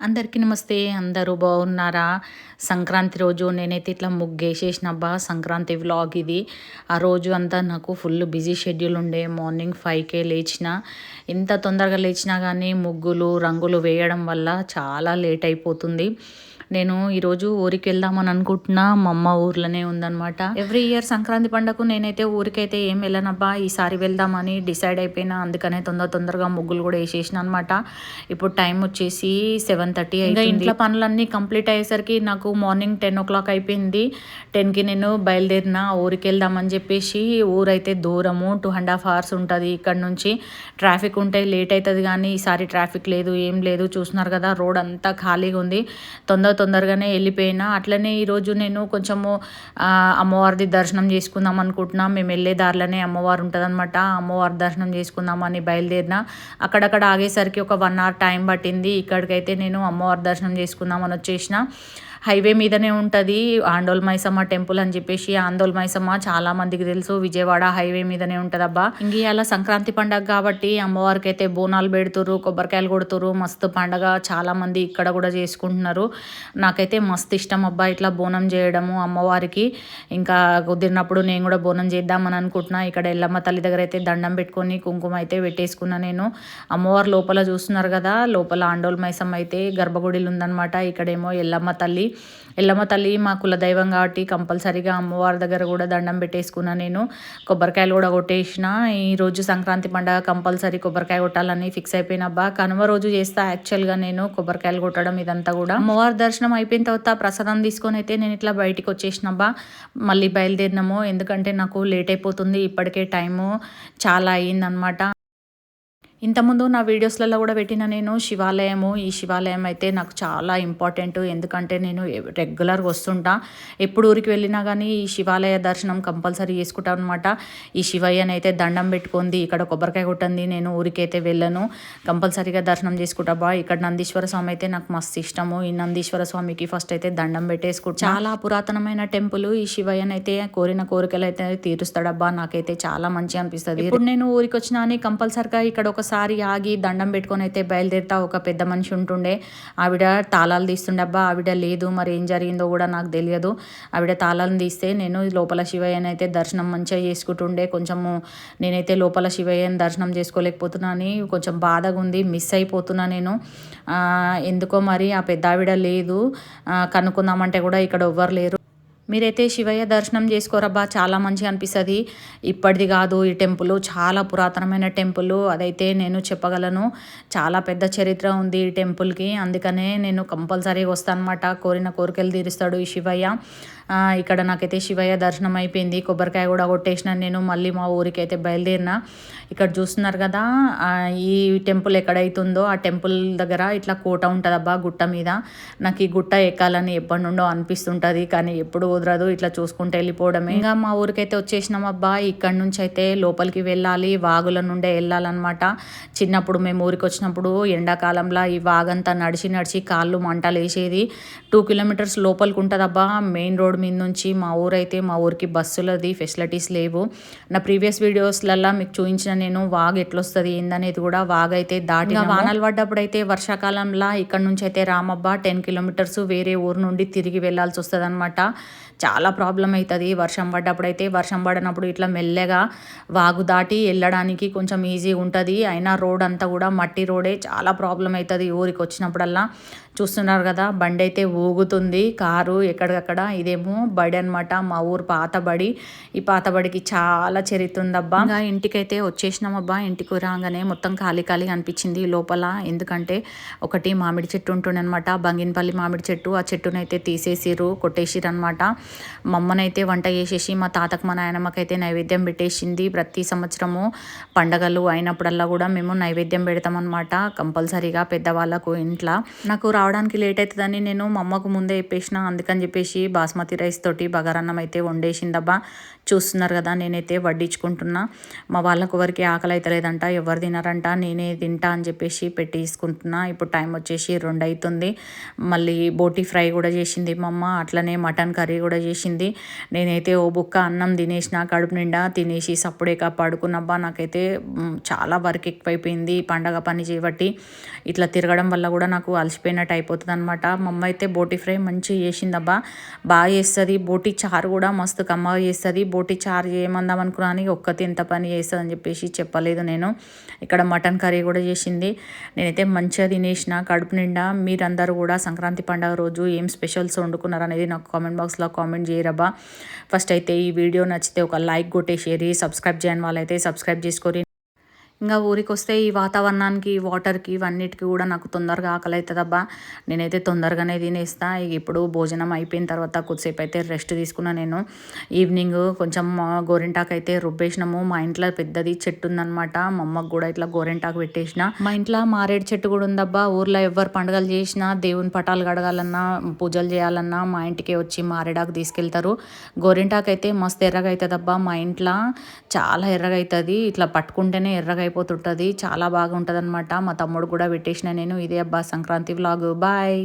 అందరికీ నమస్తే అందరూ బాగున్నారా? సంక్రాంతి రోజు నేనైతే ఇట్లా ముగ్గేసేసిన అబ్బా సంక్రాంతి వ్లాగ్ ఇది. ఆ రోజు అంతా నాకు ఫుల్ బిజీ షెడ్యూల్ ఉండే. మార్నింగ్ ఫైవ్కే లేచిన. ఎంత తొందరగా లేచినా కానీ ముగ్గులు రంగులు వేయడం వల్ల చాలా లేట్ అయిపోతుంది. నేను ఈరోజు ఊరికి వెళ్దామని అనుకుంటున్నా. మా అమ్మ ఊర్లోనే ఉందన్నమాట. ఎవ్రీ ఇయర్ సంక్రాంతి పండగకు నేనైతే ఊరికైతే ఏం వెళ్ళనబ్బా. ఈసారి వెళ్దామని డిసైడ్ అయిపోయినా. అందుకనే తొందర తొందరగా ముగ్గులు కూడా వేసేసిన అనమాట ఇప్పుడు టైం వచ్చేసి సెవెన్ థర్టీ అయితే ఇంట్లో పనులన్నీ కంప్లీట్ అయ్యేసరికి నాకు మార్నింగ్ టెన్ ఓ క్లాక్ అయిపోయింది. టెన్కి నేను బయలుదేరిన. ఊరికి వెళ్దామని చెప్పేసి ఊరైతే దూరము. టూ అండ్ హాఫ్ అవర్స్ ఉంటుంది ఇక్కడ నుంచి. ట్రాఫిక్ ఉంటే లేట్ అవుతుంది కానీ ఈసారి ట్రాఫిక్ లేదు ఏం లేదు. చూస్తున్నారు కదా రోడ్ అంతా ఖాళీగా ఉంది. తొందర తొందరగానే వెళ్ళిపోయినా. అట్లనే ఈరోజు నేను కొంచెము అమ్మవారిది దర్శనం చేసుకుందాం అనుకుంటున్నా. మేము వెళ్ళే దారిలోనే అమ్మవారు ఉంటుందన్నమాట. అమ్మవారి దర్శనం చేసుకుందామని బయలుదేరిన. అక్కడక్కడ ఆగేసరికి ఒక వన్ అవర్ టైం పట్టింది. ఇక్కడికైతే నేను అమ్మవారి దర్శనం చేసుకుందామని వచ్చేసిన. హైవే మీదనే ఉంటుంది. ఆండోల్ మైసమ్మ టెంపుల్ అని చెప్పేసి ఆందోల్ మైసమ్మ చాలా మందికి తెలుసు. విజయవాడ హైవే మీదనే ఉంటుంది అబ్బా ఇంక ఇలా సంక్రాంతి పండగ కాబట్టి అమ్మవారికి అయితే బోనాలు పెడుతురు కొబ్బరికాయలు కొడుతురు మస్తు పండగ చాలా మంది ఇక్కడ కూడా చేసుకుంటున్నారు. నాకైతే మస్తు ఇష్టం అబ్బా ఇట్లా బోనం చేయడము అమ్మవారికి. ఇంకా కుదిరినప్పుడు నేను కూడా బోనం చేద్దామని అనుకుంటున్నా. ఇక్కడ ఎల్లమ్మ తల్లి దగ్గర అయితే దండం పెట్టుకొని కుంకుమ అయితే పెట్టేసుకున్నా నేను. అమ్మవారు లోపల చూస్తున్నారు కదా లోపల ఆండోల్ మైసమ్మ అయితే గర్భగుడిలు ఉందన్నమాట. ఇక్కడేమో ఎల్లమ్మ తల్లి ఎల్లమ్మ తల్లి మా కుల దైవం కాబట్టి కంపల్సరీగా అమ్మవారి దగ్గర కూడా దండం పెట్టేసుకున్నా నేను. కొబ్బరికాయలు కూడా కొట్టేసిన. ఈరోజు సంక్రాంతి పండగ కంపల్సరీ కొబ్బరికాయ కొట్టాలని ఫిక్స్ అయిపోయినబ్బా కనుమ రోజు చేస్తా యాక్చువల్గా నేను కొబ్బరికాయలు కొట్టడం ఇదంతా కూడా. అమ్మవారి దర్శనం అయిపోయిన తర్వాత ప్రసాదం తీసుకొని అయితే నేను ఇట్లా బయటికి వచ్చేసినబ్బా మళ్ళీ బయలుదేరినాము. ఎందుకంటే నాకు లేట్ అయిపోతుంది. ఇప్పటికే టైము చాలా అయ్యిందనమాట ఇంతకుముందు నా వీడియోస్లలో కూడా పెట్టిన నేను శివాలయము. ఈ శివాలయం అయితే నాకు చాలా ఇంపార్టెంట్. ఎందుకంటే నేను రెగ్యులర్గా వస్తుంటా. ఎప్పుడు ఊరికి వెళ్ళినా కానీ ఈ శివాలయ దర్శనం కంపల్సరీ చేసుకుంటాను అనమాట ఈ శివయ్యని అయితే దండం పెట్టుకుంది. ఇక్కడ కొబ్బరికాయ కొట్టింది. నేను ఊరికి అయితే వెళ్ళను. కంపల్సరీగా దర్శనం చేసుకుంటా బా. ఇక్కడ నందీశ్వర స్వామి అయితే నాకు మస్తు ఇష్టము. ఈ నందీశ్వర స్వామికి ఫస్ట్ అయితే దండం పెట్టేసుకుంటా. చాలా పురాతనమైన టెంపుల్ ఈ శివయ్యని అయితే కోరిన కోరికలు అయితే తీరుస్తాడబ్బా. నాకైతే చాలా మంచి అనిపిస్తుంది. ఇప్పుడు నేను ఊరికి వచ్చినా అని కంపల్సరిగా ఇక్కడ ఒక ఒక్కసారి ఆగి దండం పెట్టుకొని అయితే బయలుదేరుతా ఒక పెద్ద మనిషి ఉంటుండే. ఆవిడ తాళాలు తీస్తుండే. అబ్బా ఆవిడ లేదు మరి ఏం జరిగిందో కూడా నాకు తెలియదు. ఆవిడ తాళాలను తీస్తే నేను లోపల శివయ్యని అయితే దర్శనం మంచిగా చేసుకుంటుండే. కొంచెము నేనైతే లోపల శివయ్యని దర్శనం చేసుకోలేకపోతున్నా అని కొంచెం బాధగా ఉంది మిస్ అయిపోతున్నా నేను. ఎందుకో మరి ఆ పెద్ద ఆవిడ లేదు. కనుక్కుందామంటే కూడా ఇక్కడ ఎవ్వరు లేరు. మీరైతే శివయ్య దర్శనం చేసుకోరబ్బా చాలా మంచిగా అనిపిస్తుంది. ఇప్పటిది కాదు ఈ టెంపుల్ చాలా పురాతనమైన టెంపుల్. అదైతే నేను చెప్పగలను. చాలా పెద్ద చరిత్ర ఉంది ఈ టెంపుల్కి. అందుకనే నేను కంపల్సరీగా వస్తాను అనమాట కోరిన కోరికలు తీరుస్తాడు ఈ శివయ్య. ఇక్కడ నాకైతే శివయ్య దర్శనం అయిపోయింది. కొబ్బరికాయ కూడా కొట్టేసిన నేను. మళ్ళీ మా ఊరికి అయితే బయలుదేరిన. ఇక్కడ చూస్తున్నారు కదా ఈ టెంపుల్ ఎక్కడైతుందో ఆ టెంపుల్ దగ్గర ఇట్లా కోట ఉంటుంది అబ్బా గుట్ట మీద. నాకు ఈ గుట్ట ఎక్కాలని ఎప్పటి నుండో అనిపిస్తుంటుంది కానీ ఎప్పుడు కుదరదు ఇట్లా చూసుకుంటూ వెళ్ళిపోవడమే. ఇంకా మా ఊరికైతే వచ్చేసినాం అబ్బా ఇక్కడ నుంచి అయితే లోపలికి వెళ్ళాలి వాగుల నుండే వెళ్ళాలన్నమాట. చిన్నప్పుడు మేము ఊరికి వచ్చినప్పుడు ఎండాకాలంలో ఈ వాగంతా నడిచి నడిచి కాళ్ళు మంటలు వేసేది టూ కిలోమీటర్స్ లోపలికి ఉంటుంది అబ్బా మెయిన్ రోడ్ మీద నుంచి మా ఊరైతే మా ఊరికి బస్సులది ఫెసిలిటీస్ లేవు. నా ప్రీవియస్ వీడియోస్లలో మీకు చూపించిన నేను వాగ్ ఎట్లొస్తుంది ఏందనేది కూడా వాగ్ అయితే దాటి వానలు పడ్డప్పుడు అయితే వర్షాకాలంలో ఇక్కడ నుంచి అయితే రామబ్బ టెన్ కిలోమీటర్స్ వేరే ఊరు నుండి తిరిగి వెళ్ళాల్సి వస్తుంది అనమాట చాలా ప్రాబ్లం అవుతుంది వర్షం పడ్డప్పుడు అయితే వర్షం పడినప్పుడు ఇట్లా మెల్లగా వాగు దాటి వెళ్ళడానికి కొంచెం ఈజీ ఉంటుంది. అయినా రోడ్ అంతా కూడా మట్టి రోడే చాలా ప్రాబ్లం అవుతుంది ఊరికి వచ్చినప్పుడల్లా చూస్తున్నారు కదా బండి అయితే ఊగుతుంది కారు ఎక్కడికక్కడ ఇదేమో బడి అనమాట మా ఊరు పాత బడి. ఈ పాత బడికి చాలా చరిత్ర ఉందబ్బా. ఇంకా ఇంటికైతే వచ్చేసినామబ్బా ఇంటికి రాగానే మొత్తం ఖాళీ ఖాళీ అనిపించింది లోపల. ఎందుకంటే ఒకటి మామిడి చెట్టు ఉంటుండే అనమాట బంగినపల్లి మామిడి చెట్టు. ఆ చెట్టునైతే తీసేసిరు కొట్టేసిరు అనమాట మమ్మనైతే వంట చేసేసి మా తాతకు మా నాయనమ్మకైతే నైవేద్యం పెట్టేసింది ప్రతి సంవత్సరము. పండగలు అయినప్పుడల్లా కూడా మేము నైవేద్యం పెడతామన్నమాట కంపల్సరీగా పెద్దవాళ్ళకు ఇంట్లో. నాకు రావడానికి లేట్ అవుతుందని నేను మా అమ్మకు ముందే చెప్పేసిన. అందుకని చెప్పేసి బాస్మతి రైస్ తోటి బగారన్నం అయితే వండేసిందబ్బా. చూస్తున్నారు కదా నేనైతే వడ్డించుకుంటున్నా. మా వాళ్ళకు ఎవరికి ఆకలి అయితే లేదంట ఎవరు తినారంట నేనే తింటా అని చెప్పేసి పెట్టి తీసుకుంటున్నా ఇప్పుడు టైం వచ్చేసి రెండు అవుతుంది మళ్ళీ బోటి ఫ్రై కూడా చేసింది మా అమ్మ అట్లనే మటన్ కర్రీ కూడా చేసింది. నేనైతే ఓ బుక్క అన్నం తినేసిన కడుపు నిండా తినేసి సప్పుడేక పడుకున్నబ్బా నాకైతే చాలా వర్క్ ఎక్కువైపోయింది పండగ పని చేయబట్టి ఇట్లా తిరగడం వల్ల కూడా నాకు అలసిపోయినట్టు అయిపోతుంది అనమాట మా అమ్మ అయితే బోటి ఫ్రై మంచిగా చేసిందబ్బా. బాగా చేస్తుంది బోటి చారు కూడా మస్తు కమ్మగా చేస్తుంది. బోటి చారు చేయమందాం అనుకున్నాను ఇక ఒక్కతి ఎంత పని చేస్తుంది అని చెప్పేసి చెప్పలేదు నేను. ఇక్కడ మటన్ కర్రీ కూడా చేసింది. నేనైతే మంచిగా తినేసిన కడుపు నిండా. మీరందరూ కూడా సంక్రాంతి పండుగ రోజు ఏం స్పెషల్స్ వండుకున్నారు అనేది నాకు కామెంట్ బాక్స్లో కామెంట్ చేయరబ్బా. ఫస్ట్ అయితే ఈ వీడియో నచ్చితే ఒక లైక్ కొట్టేసేరి సబ్స్క్రైబ్ చేయని వాళ్ళైతే సబ్స్క్రైబ్ చేసుకొని ఇంకా ఊరికి వస్తే ఈ వాతావరణానికి వాటర్కి ఇవన్నిటికి కూడా నాకు తొందరగా ఆకలి అవుతుందబ్బా నేనైతే తొందరగానే తినేస్తా. ఇక ఇప్పుడు భోజనం అయిపోయిన తర్వాత కొద్దిసేపు అయితే రెస్ట్ తీసుకున్నా నేను. ఈవినింగ్ కొంచెం మా గోరింటాకు అయితే రుబ్బేసినాము. మా ఇంట్లో పెద్దది చెట్టు ఉందన్నమాట మా అమ్మకు కూడా ఇట్లా గోరింటాకు పెట్టేసిన. మా ఇంట్లో మారేడు చెట్టు కూడా ఉందబ్బా. ఊర్లో ఎవరు పండుగలు చేసినా దేవుని పటాలు కడగాలన్నా పూజలు చేయాలన్నా మా ఇంటికి వచ్చి మారేడాకు తీసుకెళ్తారు. గోరింటాకు అయితే మస్తు ఎర్రగా అవుతుందబ్బా మా ఇంట్లో. చాలా ఎర్రగా అవుతుంది ఇట్లా పట్టుకుంటేనే ఎర్రగా అయిపోతుంటుంది. చాలా బాగుంటుంది అనమాట మా తమ్ముడు కూడా పెట్టేసిన నేను ఇదే అబ్బా సంక్రాంతి వ్లాగ్ బాయ్